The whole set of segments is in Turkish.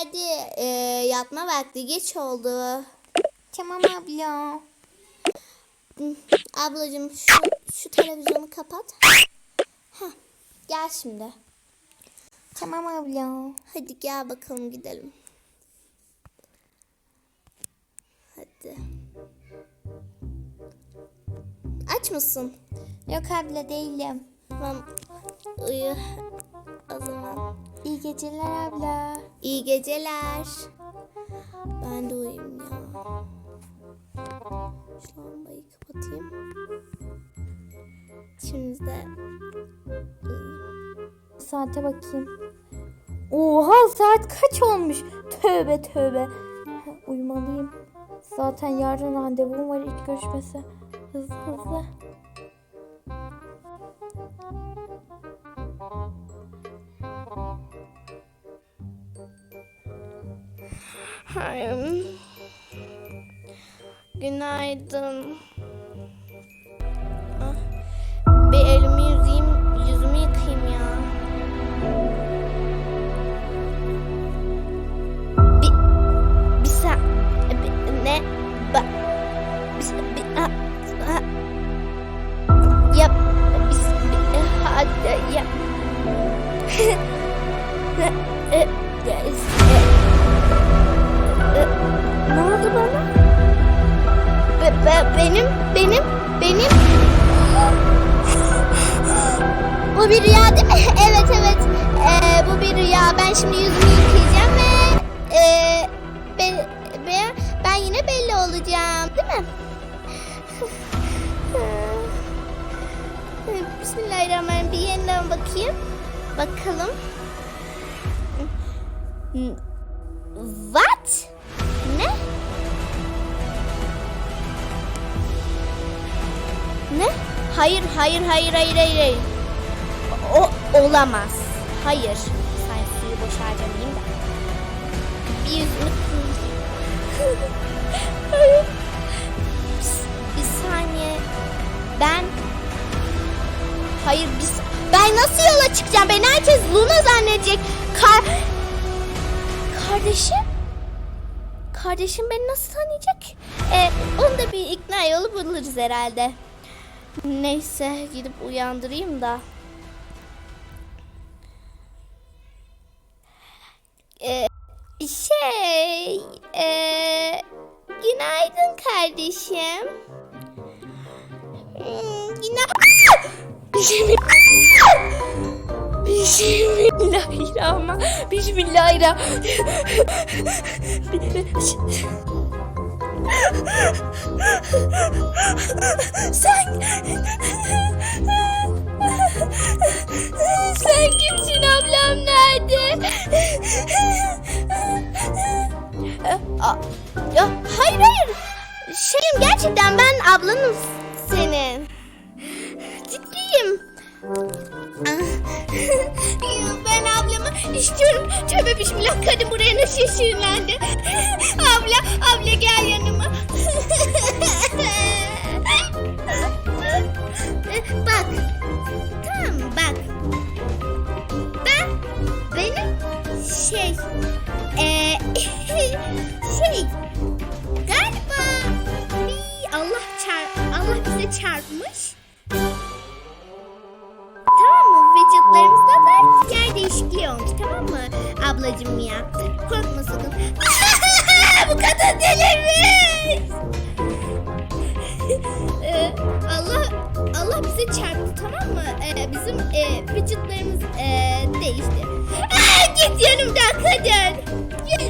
hadi e, yatma vakti geç oldu. Tamam abla. Ablacığım şu, şu televizyonu kapat. Heh, gel şimdi. Tamam abla. Hadi gel bakalım gidelim. Hadi. Aç mısın? Yok abla değilim. Tamam. Uyu. O zaman. İyi geceler abla. İyi geceler. Ben de uyuyayım ya. Şu lambayı kapatayım. Şimdi de uyuyayım. Saate bakayım. Oha saat kaç olmuş? Tövbe tövbe. Uyumalıyım. Zaten yarın randevum var ilk görüşmesi. Hızlı hızlı. Günaydın. Bu bir rüya değil mi? Evet evet. Ee, bu bir rüya. Ben şimdi yüzümü yıkayacağım ve e, be- be- ben yine belli olacağım, değil mi? Bismillahirrahmanirrahim. Bir yeniden bakayım. Bakalım. What? Ne? Ne? Hayır, hayır, hayır, hayır, hayır. hayır. O olamaz. Hayır. Sen suyu boş harcamayayım da. Bir yüzümü... Hayır. Bir saniye. Ben... Hayır biz... Ben nasıl yola çıkacağım? Beni herkes Luna zannedecek. Kar... Kardeşim? Kardeşim beni nasıl tanıyacak? Ee, onu da bir ikna yolu buluruz herhalde. Neyse gidip uyandırayım da. Şey, ee, günaydın kardeşim. Hmm, günaydın. Bismillahirrahmanirrahim. Bismillahirrahmanirrahim. Sen... Sen kimsin ablam nerede? Aa, Ya, hayır hayır. Şeyim gerçekten ben ablanım senin. Ciddiyim. ben ablamı istiyorum. Tövbe bismillah kadın buraya nasıl şirinlendi. abla, abla gel yanıma. bak. Tamam bak. Ben benim şey eee şey galiba bir Allah çar Allah bize çarpmış. Tamam mı? Vücutlarımızda da yer değişikliği olmuş. Tamam mı? Ablacığım ya. Korkma sakın. Bu kadın delirmiş. Ee, Allah Allah bize çarptı tamam mı? Ee, bizim e, vücutlarımız e, değişti. Aa, git yanımdan kadın. Git.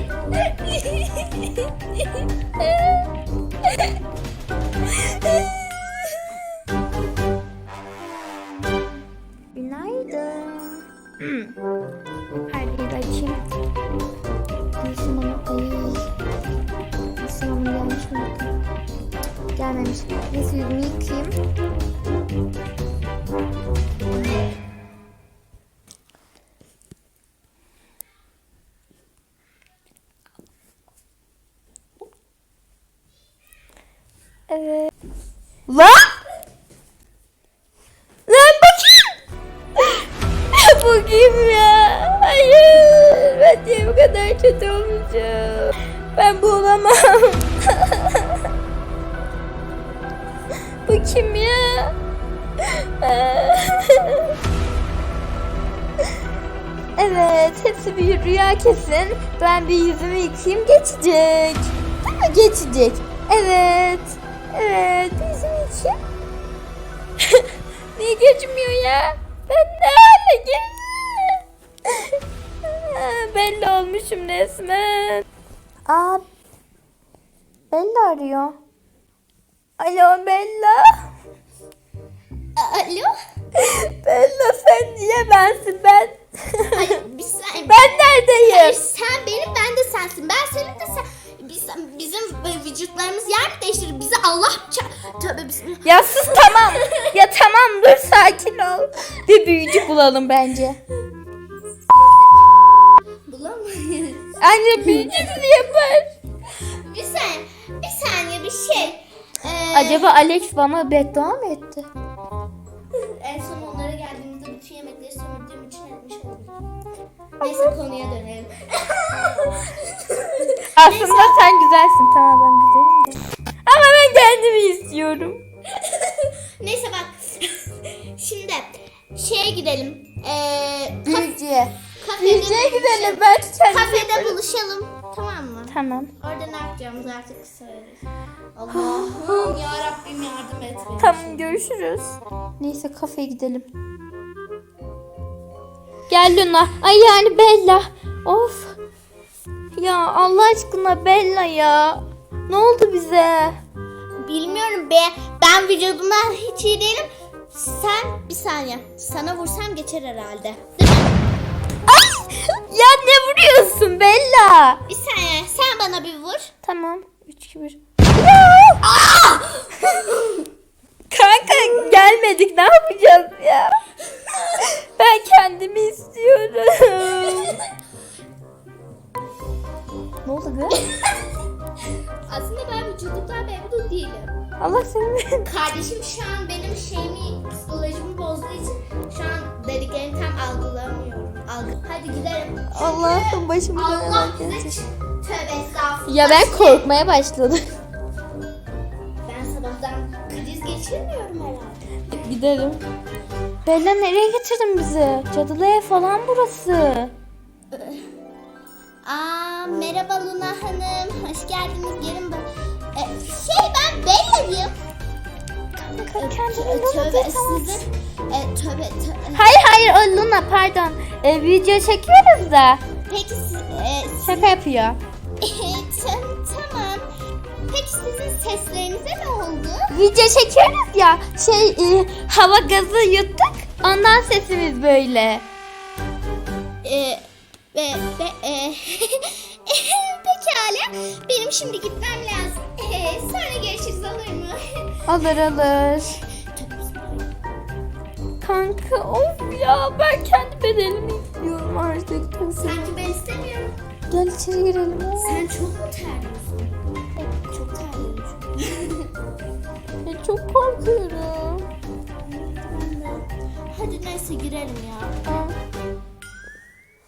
Günaydın. Perdeyi de açayım. Gülsüm Hanım. Ay. Gülsüm Hanım gelmiş mi bakayım? Gelmemiş. Neyse yüzümü yıkayayım. Kötü olacağım. Ben bu olamam. bu kim ya? evet, hepsi bir rüya kesin. Ben bir yüzümü yıkayayım geçecek. Değil mi? Geçecek. Evet. Evet, yüzümü yıkayayım. Niye geçmiyor ya? Ben ne hale geldim? Belli olmuşum resmen. Aa, Bella arıyor. Alo Bella. Alo? Bella sen niye bensin ben? Hayır bir saniye. ben neredeyim? Hayır sen benim ben de sensin. Ben senin de sen. Biz, bizim vücutlarımız yer mi değiştirir? Bizi Allah ça- Tövbe bismillah. Ya sus tamam. ya tamam dur sakin ol. Bir büyücü bulalım bence. Anne bizi yapar. Bir saniye. Bir saniye bir şey. Ee, Acaba Alex bana beddua mı etti? En son onlara geldiğimizde bütün yemekleri sömürdüğüm için etmiş olabilirim. Neyse konuya dönelim. Aslında sen güzelsin. Tamam ben güzelim de. Ama ben kendimi istiyorum. Neyse bak. Şimdi şeye gidelim. Ee, Büyücüye. Buluşalım. gidelim. Ben kendimi Kafede buluşalım. Tamam mı? Tamam. Orada ne yapacağımızı artık söyleriz. Allah'ım ya Rabbim yardım et beni. Tamam görüşürüz. Neyse kafeye gidelim. Gel Luna. Ay yani Bella. Of. Ya Allah aşkına Bella ya. Ne oldu bize? Bilmiyorum be. Ben vücudumdan hiç iyi değilim. Sen bir saniye. Sana vursam geçer herhalde. Ya ne vuruyorsun Bella? Bir saniye. Sen bana bir vur. Tamam. 3 2 1. Kanka gelmedik ne yapacağız ya? Ben kendimi istiyorum. ne oldu kız? Aslında ben vücudumdan memnun değilim. Allah seni. Kardeşim şu an benim şeyimi, psikolojimi bozduğu için şu an dediklerini tam algılamıyorum. Hadi gidelim. Allah'ım başımı Allah bize tövbe estağfurullah. Ya ben korkmaya başladım. Ben sabahtan kriz geçirmiyorum herhalde. Gidelim. Bella nereye getirdin bizi? Cadılı ev falan burası. Aa merhaba Luna Hanım. Hoş geldiniz. Gelin bak. Ee, şey ben Bella'yım. Tövbe de tamam. sizin. E, tövbe tövbe. Hayır hayır o Luna pardon. Ee, video çekiyoruz da. Peki siz, e, siz- Şaka yapıyor. Tam- tamam. Peki sizin seslerinize ne oldu? Video çekiyoruz ya. Şey e, hava gazı yuttuk. Ondan sesimiz böyle. Ee, ve, ve, e, pekala. Benim şimdi gitmem lazım. Ee, sonra görüşürüz olur mu? Alır alır. Kanka of ya ben kendi bedenimi istiyorum artık. Sanki ben istemiyorum. Gel içeri girelim. Sen çok mu terliyorsun? Evet, çok terliyorum. Çok korkuyorum. Hadi neyse girelim ya.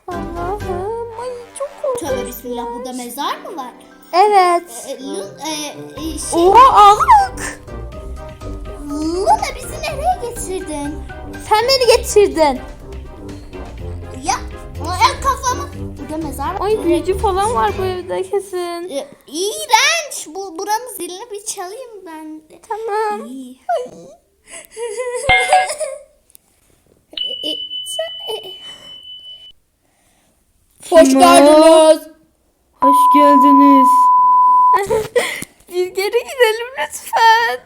Allah'ım. Tövbe bismillah burada mezar mı var? Evet. Ee, Lun, e, e, şey, Oha ağlık. Luna bizi nereye getirdin? Sen beni getirdin. Ya, ya kafamı. Burada mezar var. Ay büyücü falan var bu evde kesin. Ee, İğrenç. Bu buranın zilini bir çalayım ben. Tamam. İyi. E, Hoş geldiniz. Hoş geldiniz. Biz geri gidelim lütfen.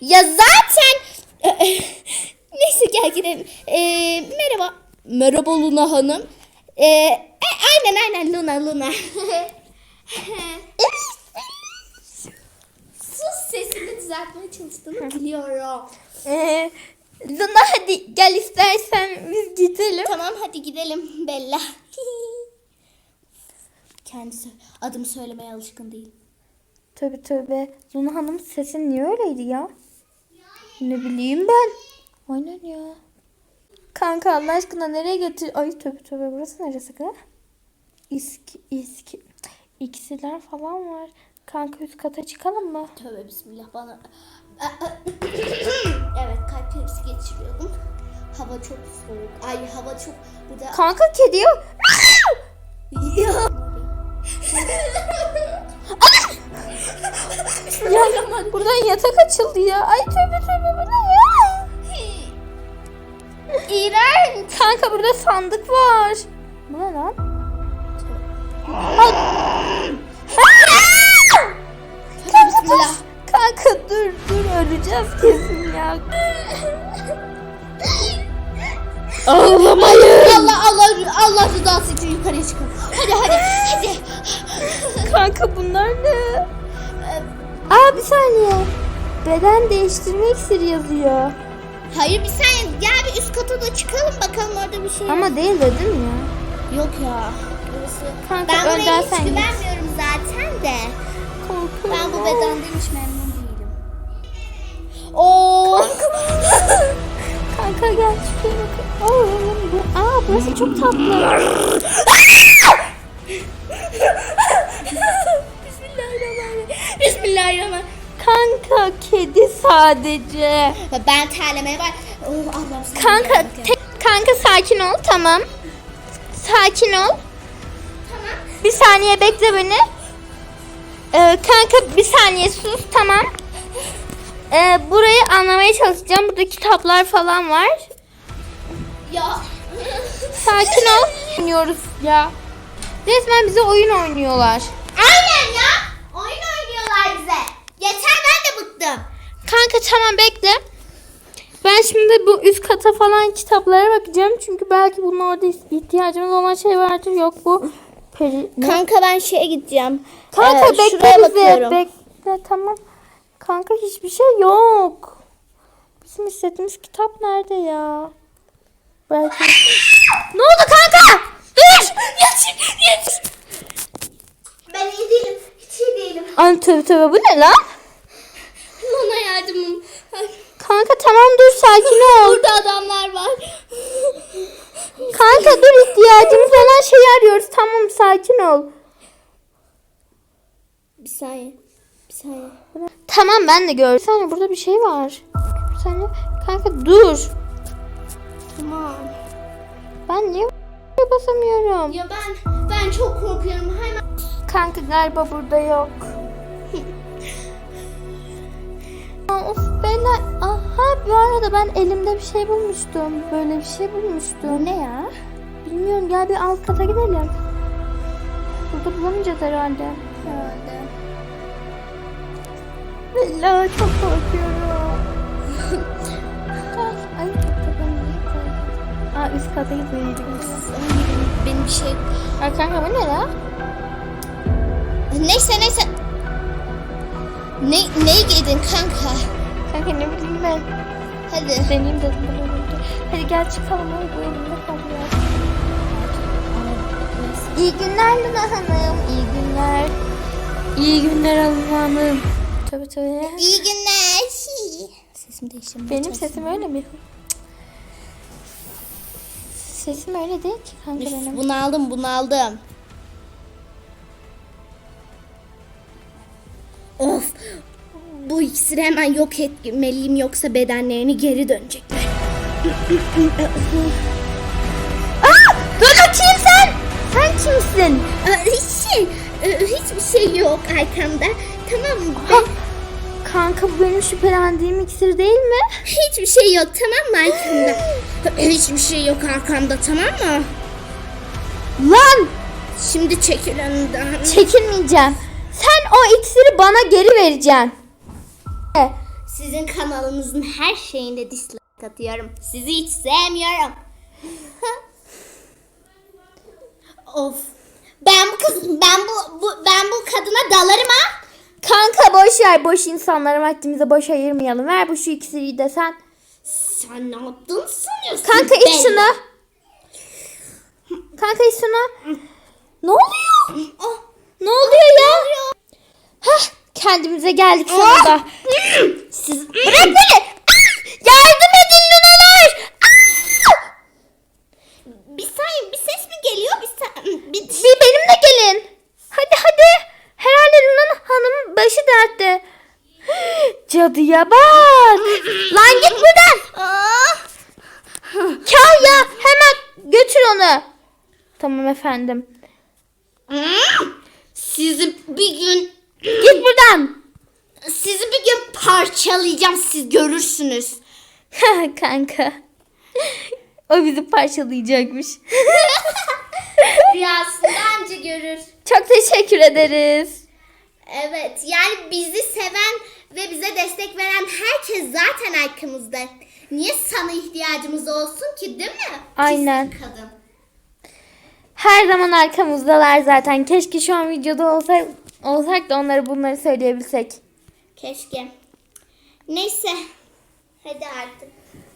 Ya zaten neyse gel gidelim. Ee, merhaba. Merhaba Luna Hanım. Ee, e, aynen aynen Luna Luna. Sus sesini düzeltmeye çalıştığını biliyorum. Ee, Luna hadi gel istersen biz gidelim. Tamam hadi gidelim Bella. Kendisi adımı söylemeye alışkın değil. Tövbe tövbe. Luna Hanım sesin niye öyleydi ya? Ne bileyim ben. Aynen ya. Kanka Allah aşkına nereye getir... Ay tövbe tövbe burası neresi kız? İski, iski, iksirler falan var. Kanka üst kata çıkalım mı? Tövbe bismillah bana. evet kalp krizi geçiriyordum. Hava çok soğuk. Ay hava çok burada. Kanka kedi yok. Ya. Ya, buradan yatak açıldı ya. Ay tövbe tövbe bu ne ya? İğrenç. Kanka burada sandık var. Bu ne lan? Kanka dur dur öleceğiz kesin ya. Ağlamayın. Allah Allah Allah rızası için yukarıya çıkın. Hadi hadi hadi. Kanka bunlar ne? Aa bir saniye. Beden değiştirme iksiri yazıyor. Hayır bir saniye gel bir üst kata da çıkalım bakalım orada bir şey. Ama değil dedim ya. Yok ya. Burası. Kanka, ben buraya hiç sen git. güvenmiyorum zaten de. Çok tatlı. Bismillahirrahmanirrahim. Bismillahirrahmanirrahim. Kanka kedi sadece. Ben terlemeye bak. Oh Allah'ım. sen Kanka yardım et. te- kanka sakin ol tamam. Sakin ol. Tamam. Bir saniye bekle beni. Ee, kanka bir saniye sus tamam. Ee, burayı anlamaya çalışacağım. Burada kitaplar falan var. Ya. Sakin ol. Oynuyoruz ya. Resmen bize oyun oynuyorlar. Aynen ya. Oyun oynuyorlar bize. Yeter ben de bıktım. Kanka tamam bekle. Ben şimdi bu üst kata falan kitaplara bakacağım. Çünkü belki bunun orada ihtiyacımız olan şey vardır. Yok bu. Peri... ne? Kanka ben şeye gideceğim. Kanka Ee, bekle bizi. bakıyorum. Bekle tamam. Kanka hiçbir şey yok. Bizim istediğimiz kitap nerede ya? Belki... ne oldu kanka? Dur! Yetiş, yetiş. Ben iyi değilim. Hiç iyi değilim. Ay tövbe tövbe bu ne lan? Bana yardımım. Kanka tamam dur sakin ol. Burada adamlar var. Kanka dur ihtiyacımız olan şeyi arıyoruz. Tamam sakin ol. Bir saniye. Bir saniye. Tamam ben de gördüm. Bir saniye burada bir şey var. Bir saniye. Kanka dur. Tamam. Ben niye basamıyorum? Ya ben ben çok korkuyorum. Hemen. Kanka galiba burada yok. Of ben aha bu arada ben elimde bir şey bulmuştum. Böyle bir şey bulmuştum. Ne ya? Bilmiyorum gel bir alt kata gidelim. Burada bulamayacağız herhalde. Herhalde. Bella çok korkuyorum. Aa üst kata gidiyoruz. Benim bir şey. Ay kanka bu ne la? Neyse neyse. Ne neyi giydin kanka? Kanka ne bileyim ben. Hadi. Deneyim dedim böyle oldu. Hadi gel çıkalım ay bu elimde kalıyor. İyi günler Luna Hanım. İyi günler. İyi günler Alın Hanım. Tabii tabii. İyi günler. Sesim değişti. Benim sesim öyle mi? Sesim öyle değil ki kanka benim. Bunu aldım, bunu aldım. Of. Bu iksiri hemen yok etmeliyim yoksa bedenlerini geri dönecekler. Aa! Dur bakayım sen! Sen kimsin? Aa, Hiç şey, hiçbir şey yok arkamda. Tamam mı? Ha, kanka bu benim şüphelendiğim iksir değil mi? Hiçbir şey yok tamam mı arkamda? Hiçbir şey yok arkamda tamam mı? Lan! Şimdi çekil önümden. Çekinmeyeceğim. Sen o iksiri bana geri vereceksin. Sizin kanalınızın her şeyinde dislike atıyorum. Sizi hiç sevmiyorum. of. Ben bu kız ben bu, bu ben bu kadına dalarım ha. Kanka boş ver boş insanlara vaktimizi boş ayırmayalım. Ver bu şu iksiri de sen. Sen ne yaptın sanıyorsun? Kanka iç şunu. Kanka iç şunu. Ne oluyor? Oh, Ne oluyor ya? Hah kendimize geldik sonunda. Siz bırak beni. Yardım edin Lunalar. bir saniye bir ses mi geliyor? Bir, sa- bir, Bir benim cadıya bak. Lan git buradan. Aa, Kaya hemen götür onu. Tamam efendim. sizi bir gün Git buradan. sizi bir gün parçalayacağım siz görürsünüz. Kanka. O bizi parçalayacakmış. Rüyasında anca görür. Çok teşekkür ederiz. Evet yani bizi seven ve bize destek veren herkes zaten arkamızda. Niye sana ihtiyacımız olsun ki değil mi? Aynen. Pis kadın. Her zaman arkamızdalar zaten. Keşke şu an videoda olsak, olsak da onlara bunları söyleyebilsek. Keşke. Neyse. Hadi artık.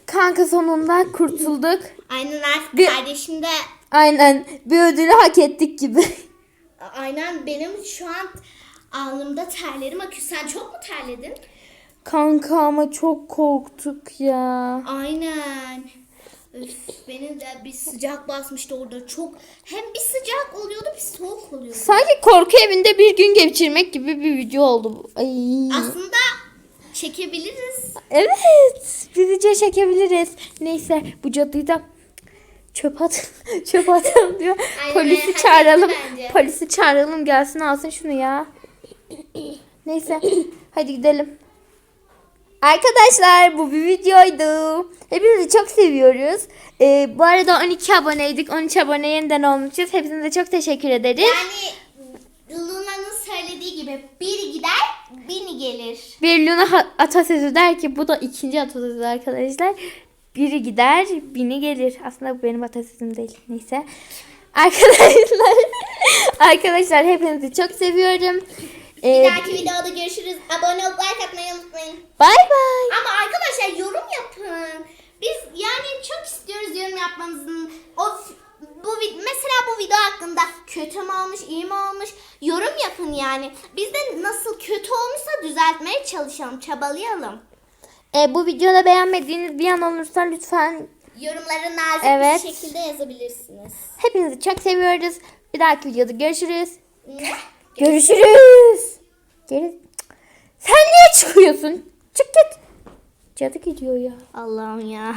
Kanka sonunda kurtulduk. Aynen artık Bir- kardeşim de Aynen bir ödülü hak ettik gibi. aynen benim şu an alnımda terlerim akıyor. Sen çok mu terledin? Kanka ama çok korktuk ya. Aynen. Üf, benim de bir sıcak basmıştı orada çok. Hem bir sıcak oluyordu bir soğuk oluyordu. Sanki korku evinde bir gün geçirmek gibi bir video oldu. bu. Ay. Aslında çekebiliriz. Evet. Bir video çekebiliriz. Neyse bu cadıyı da çöp at çöp atalım diyor. Aynen, Polisi çağıralım. bence. Polisi çağıralım gelsin alsın şunu ya. Neyse hadi gidelim. Arkadaşlar bu bir videoydu. Hepinizi çok seviyoruz. Ee, bu arada 12 aboneydik. 13 abone yeniden olmuşuz. Hepinize çok teşekkür ederiz. Yani Luna'nın söylediği gibi biri gider biri gelir. Bir Luna atasözü der ki bu da ikinci atasözü arkadaşlar. Biri gider, bini gelir. Aslında bu benim atasözüm değil. Neyse. Arkadaşlar arkadaşlar hepinizi çok seviyorum. Bir Ee, dahaki videoda görüşürüz. Abone olup like atmayı unutmayın. bye bye. Ama arkadaşlar yorum yapın. Biz yani çok istiyoruz yorum yapmanızın. O bu mesela bu video hakkında kötü mü olmuş, iyi mi olmuş? Yorum yapın yani. Biz de nasıl kötü olmuşsa düzeltmeye çalışalım, çabalayalım. Ee, bu videoda beğenmediğiniz bir an olursa lütfen Yorumları nazik Evet. bir şekilde yazabilirsiniz. hepinizi çok seviyoruz. Bir dahaki videoda görüşürüz. Görüşürüz. Geri... Sen niye çıkıyorsun? Çık git. Cadı gidiyor ya. Allah'ım ya.